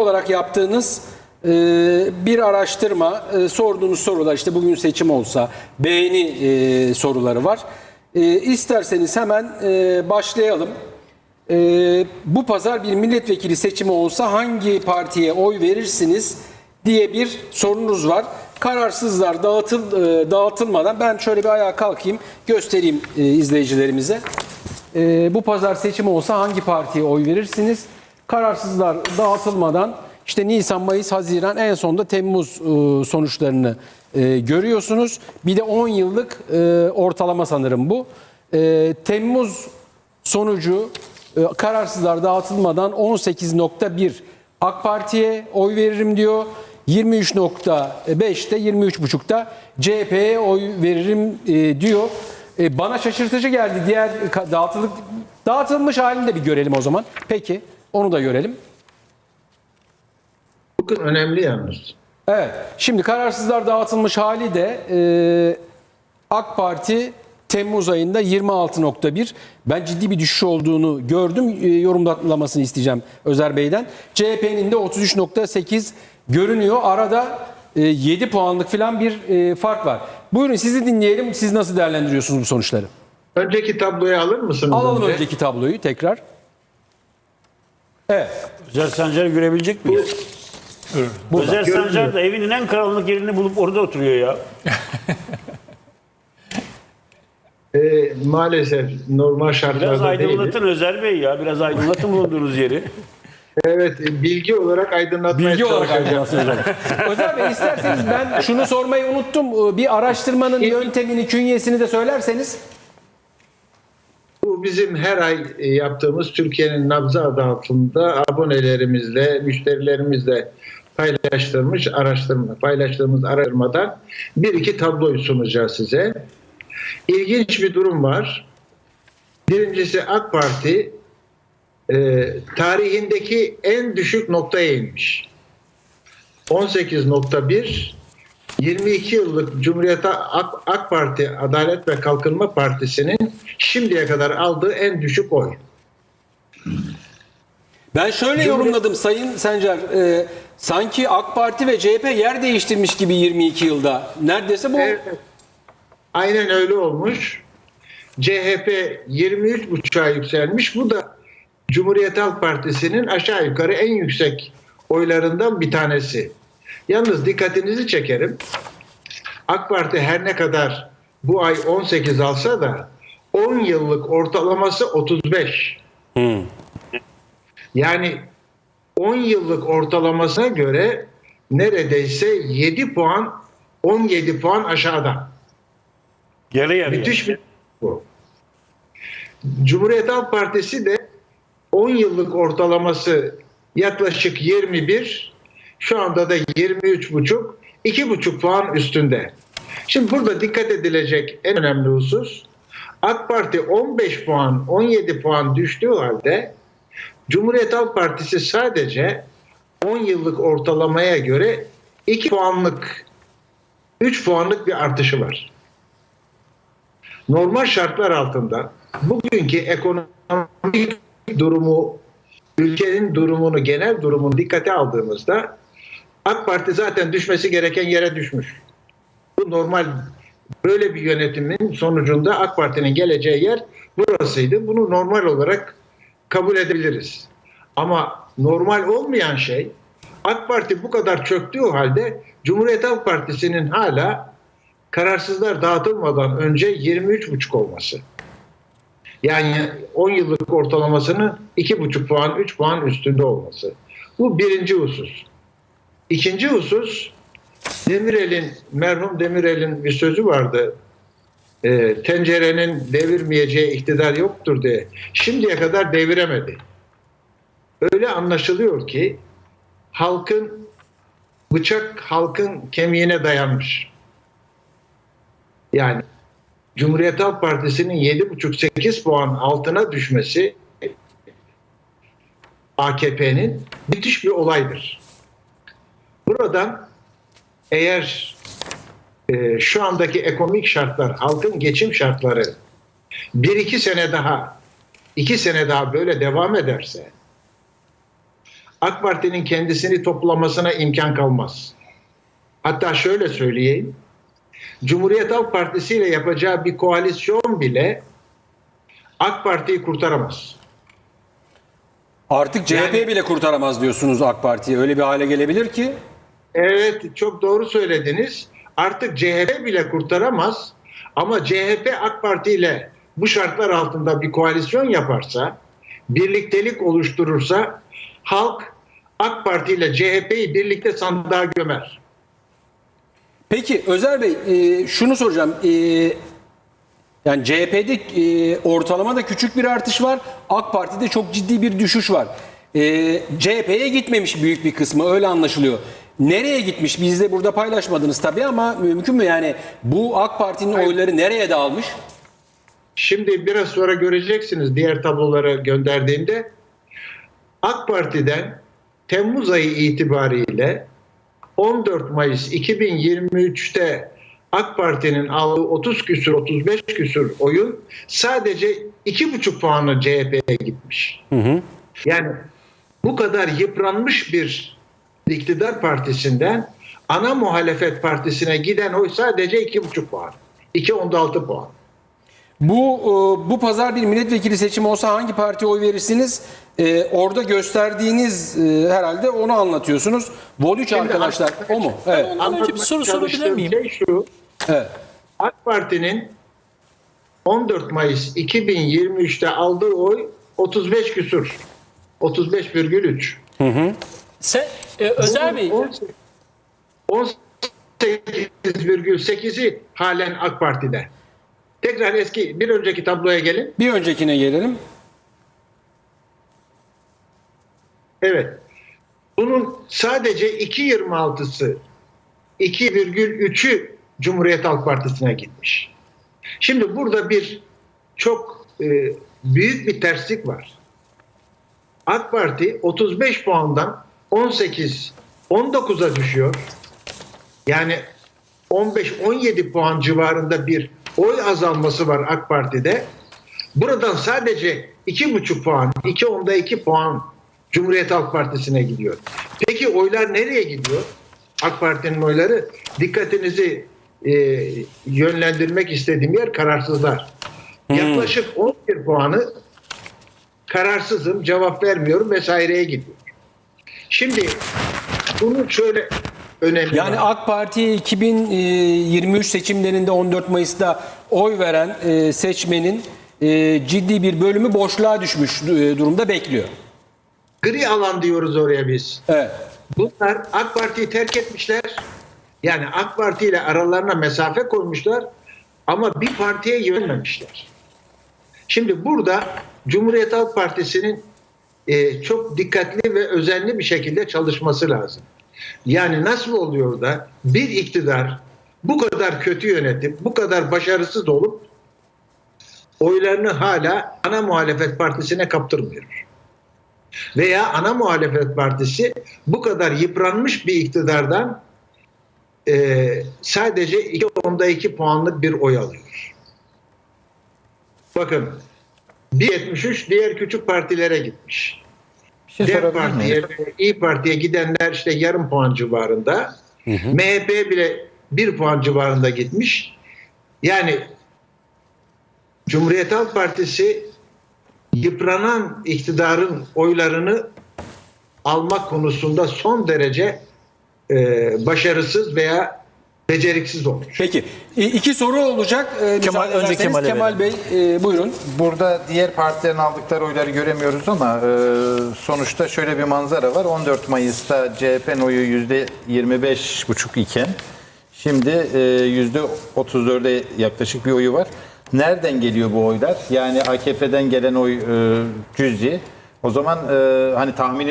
olarak yaptığınız e, bir araştırma, e, sorduğunuz sorular işte bugün seçim olsa beğeni e, soruları var. E, isterseniz hemen e, başlayalım. E, bu pazar bir milletvekili seçimi olsa hangi partiye oy verirsiniz diye bir sorunuz var. Kararsızlar dağıtıl, e, dağıtılmadan ben şöyle bir ayağa kalkayım göstereyim e, izleyicilerimize. E, bu pazar seçimi olsa hangi partiye oy verirsiniz? Kararsızlar dağıtılmadan işte Nisan, Mayıs, Haziran en sonunda Temmuz e, sonuçlarını e, görüyorsunuz. Bir de 10 yıllık e, ortalama sanırım bu. Temmuz sonucu kararsızlar dağıtılmadan 18.1 AK Parti'ye oy veririm diyor. 23.5'te 23.5'da CHP'ye oy veririm diyor. Bana şaşırtıcı geldi. Diğer dağıtılık dağıtılmış halini de bir görelim o zaman. Peki onu da görelim. Bugün önemli yalnız. Evet. Şimdi kararsızlar dağıtılmış hali de e, AK Parti Temmuz ayında 26.1. Ben ciddi bir düşüş olduğunu gördüm. E, yorumlamasını isteyeceğim Özer Bey'den. CHP'nin de 33.8 görünüyor. Arada e, 7 puanlık falan bir e, fark var. Buyurun sizi dinleyelim. Siz nasıl değerlendiriyorsunuz bu sonuçları? Önceki tabloyu alır mısınız? Alalım önce? önceki tabloyu tekrar. Evet. Özer Sancar'ı görebilecek miyiz? Özer Görünüyor. Sancar da evinin en karanlık yerini bulup orada oturuyor ya. Ee, maalesef normal Biraz şartlarda değil. aydınlatın Özer Bey ya. Biraz aydınlatın bulunduğunuz yeri. Evet, bilgi olarak aydınlatmaya Bilgi olarak çalışacağım. aydınlatsınız hocam. Özer Bey isterseniz ben şunu sormayı unuttum. Ee, Bir araştırmanın yöntemini, künyesini de söylerseniz. Bu bizim her ay e, yaptığımız Türkiye'nin nabzı adı altında abonelerimizle, müşterilerimizle paylaştığımız araştırma, paylaştığımız araştırmadan bir iki tabloyu sunacağız size. İlginç bir durum var. Birincisi AK Parti e, tarihindeki en düşük noktaya inmiş. 18.1 22 yıllık Cumhuriyet AK, AK Parti Adalet ve Kalkınma Partisi'nin şimdiye kadar aldığı en düşük oy. Ben şöyle yorumladım Sayın Sencer. e, sanki AK Parti ve CHP yer değiştirmiş gibi 22 yılda. Neredeyse bu. Evet. Aynen öyle olmuş. CHP 23,5'a yükselmiş. Bu da Cumhuriyet Halk Partisi'nin aşağı yukarı en yüksek oylarından bir tanesi. Yalnız dikkatinizi çekerim. AK Parti her ne kadar bu ay 18 alsa da 10 yıllık ortalaması 35. Yani 10 yıllık ortalamasına göre neredeyse 7 puan 17 puan aşağıda. Yarı yarıya. Müthiş bir bu. Cumhuriyet Halk Partisi de 10 yıllık ortalaması yaklaşık 21, şu anda da 23,5, 2,5 puan üstünde. Şimdi burada dikkat edilecek en önemli husus AK Parti 15 puan, 17 puan düştüğü halde Cumhuriyet Halk Partisi sadece 10 yıllık ortalamaya göre 2 puanlık 3 puanlık bir artışı var normal şartlar altında bugünkü ekonomik durumu, ülkenin durumunu, genel durumunu dikkate aldığımızda AK Parti zaten düşmesi gereken yere düşmüş. Bu normal böyle bir yönetimin sonucunda AK Parti'nin geleceği yer burasıydı. Bunu normal olarak kabul edebiliriz. Ama normal olmayan şey AK Parti bu kadar çöktüğü halde Cumhuriyet Halk Partisi'nin hala kararsızlar dağıtılmadan önce 23,5 olması. Yani 10 yıllık ortalamasının 2,5 puan, 3 puan üstünde olması. Bu birinci husus. İkinci husus, Demirel'in, merhum Demirel'in bir sözü vardı. E, tencerenin devirmeyeceği iktidar yoktur diye. Şimdiye kadar deviremedi. Öyle anlaşılıyor ki halkın bıçak halkın kemiğine dayanmış. Yani Cumhuriyet Halk Partisi'nin 7,5-8 puan altına düşmesi AKP'nin müthiş bir olaydır. Buradan eğer e, şu andaki ekonomik şartlar, halkın geçim şartları bir iki sene daha, iki sene daha böyle devam ederse AK Parti'nin kendisini toplamasına imkan kalmaz. Hatta şöyle söyleyeyim. Cumhuriyet Halk Partisi ile yapacağı bir koalisyon bile AK Parti'yi kurtaramaz. Artık CHP Yani- bile kurtaramaz diyorsunuz AK Parti'yi. Öyle bir hale gelebilir ki. Evet çok doğru söylediniz. Artık CHP bile kurtaramaz. Ama CHP AK Parti ile bu şartlar altında bir koalisyon yaparsa, birliktelik oluşturursa halk AK Parti ile CHP'yi birlikte sandığa gömer. Peki Özer Bey e, şunu soracağım. E, yani CHP'de e, ortalamada küçük bir artış var. AK Parti'de çok ciddi bir düşüş var. E, CHP'ye gitmemiş büyük bir kısmı öyle anlaşılıyor. Nereye gitmiş? Biz de burada paylaşmadınız tabii ama mümkün mü yani bu AK Parti'nin oyları nereye dağılmış? Şimdi biraz sonra göreceksiniz diğer tabloları gönderdiğimde AK Parti'den Temmuz ayı itibariyle 14 Mayıs 2023'te AK Parti'nin aldığı 30 küsür 35 küsür oyun sadece 2,5 puanla CHP'ye gitmiş. Yani bu kadar yıpranmış bir iktidar partisinden ana muhalefet partisine giden oy sadece 2,5 puan. 2,6 puan. Bu e, bu pazar bir milletvekili seçimi olsa hangi partiye oy verirsiniz? E, orada gösterdiğiniz e, herhalde onu anlatıyorsunuz. Vol 3 Şimdi arkadaşlar o mu? Evet. Ondan önce bir soru sorabilir miyim? Şey şu, evet. AK Parti'nin 14 Mayıs 2023'te aldığı oy 35 küsur. 35,3. Sen, e, Özer Bey, 18,8'i halen AK Parti'de. Tekrar eski bir önceki tabloya gelin. Bir öncekine gelelim. Evet. Bunun sadece 2.26'sı 2,3'ü Cumhuriyet Halk Partisi'ne gitmiş. Şimdi burada bir çok e, büyük bir terslik var. AK Parti 35 puandan 18 19'a düşüyor. Yani 15-17 puan civarında bir oy azalması var AK Parti'de. Buradan sadece 2,5 puan, 2 onda 2 puan Cumhuriyet Halk Partisi'ne gidiyor. Peki oylar nereye gidiyor? AK Parti'nin oyları dikkatinizi e, yönlendirmek istediğim yer kararsızlar. Yaklaşık 11 puanı kararsızım, cevap vermiyorum vesaireye gidiyor. Şimdi bunu şöyle önemli. Yani var. AK Parti'ye 2023 seçimlerinde 14 Mayıs'ta oy veren e, seçmenin e, ciddi bir bölümü boşluğa düşmüş e, durumda bekliyor. gri alan diyoruz oraya biz. Evet. Bunlar AK Parti'yi terk etmişler. Yani AK Parti ile aralarına mesafe koymuşlar ama bir partiye yönelmemişler. Şimdi burada Cumhuriyet Halk Partisi'nin e, çok dikkatli ve özenli bir şekilde çalışması lazım. Yani nasıl oluyor da bir iktidar bu kadar kötü yönetip bu kadar başarısız olup oylarını hala ana muhalefet partisine kaptırmıyor. Veya ana muhalefet partisi bu kadar yıpranmış bir iktidardan e, sadece 2 onda 2 puanlık bir oy alıyor. Bakın 1.73 diğer küçük partilere gitmiş. Bir şey miyim? Parti'ye, İyi Parti'ye gidenler işte yarım puan civarında. MHP bile bir puan civarında gitmiş. Yani Cumhuriyet Halk Partisi yıpranan iktidarın oylarını almak konusunda son derece e, başarısız veya beceriksiz olmuş. Peki. İki soru olacak. E, Kemal- önce Kemal'e Kemal Bey e, buyurun. Burada diğer partilerin aldıkları oyları göremiyoruz ama e, sonuçta şöyle bir manzara var. 14 Mayıs'ta CHP'nin oyu %25,5 iken şimdi e, %34'e yaklaşık bir oyu var. Nereden geliyor bu oylar? Yani AKP'den gelen oy e, cüzi. O zaman e, hani tahminim